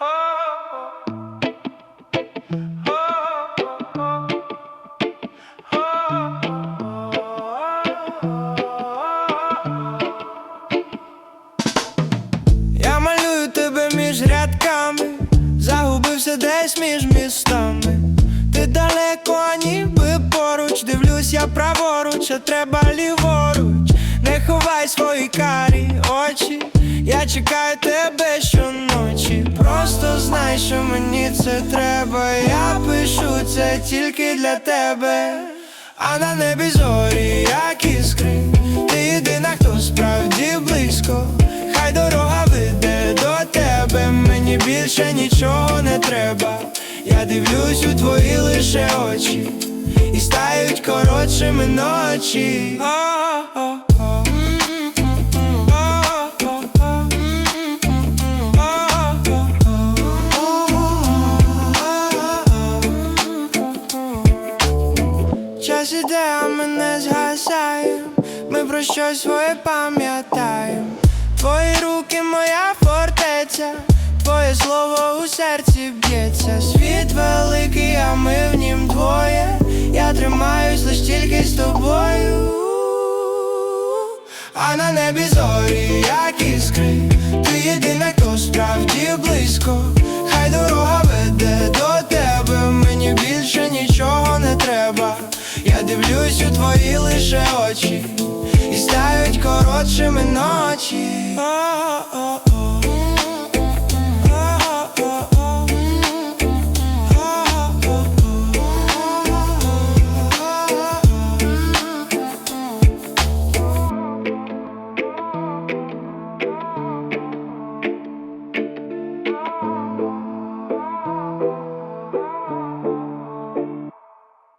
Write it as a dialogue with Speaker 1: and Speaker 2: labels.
Speaker 1: Я малюю тебе між рядками, загубився десь між містами. Ти далеко, ніби поруч, дивлюсь я праворуч, а треба ліворуч. Не ховай свої карі очі, я чекаю тебе щоночі. Просто знай, що мені це треба. Я пишу це тільки для тебе. А на небі зорі, як іскри Ти єдина, хто справді близько Хай дорога веде до тебе, мені більше нічого не треба. Я дивлюсь у твої лише очі, і стають коротшими ночі. Час іде, а ми не згасаєм Ми про щось своє пам'ятаєм Твої руки, моя фортеця, Твоє слово у серці б'ється. Світ великий, а ми в нім двоє. Я тримаюсь лиш тільки з тобою. А на небі зорі, як іскри Ти єдина, хто справді близько дивлюсь у твої лише очі, і стають коротшими ночі.